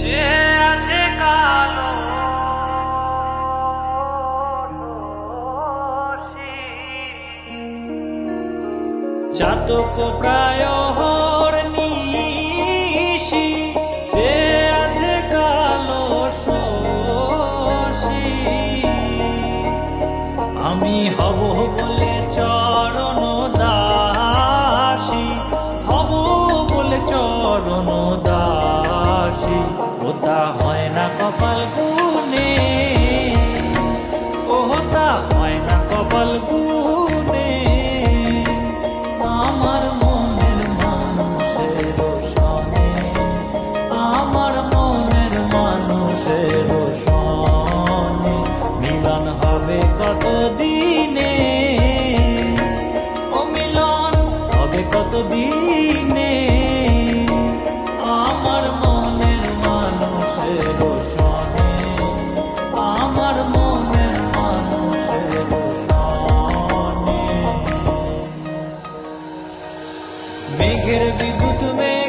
যে আছে কালো চাতক প্রায় নিশি, যে আছে কালো সি আমি হব বলে চরণ দাসী, হব বলে চরণ ওটা হয় না কপাল গুনে ওটা হয় না কপাল গুনে আমার মনের মানুষের সনে আমার মনের মানুষের সনে মিলন হবে কত দিনে ও মিলন হবে কত দিনে बुद्ध में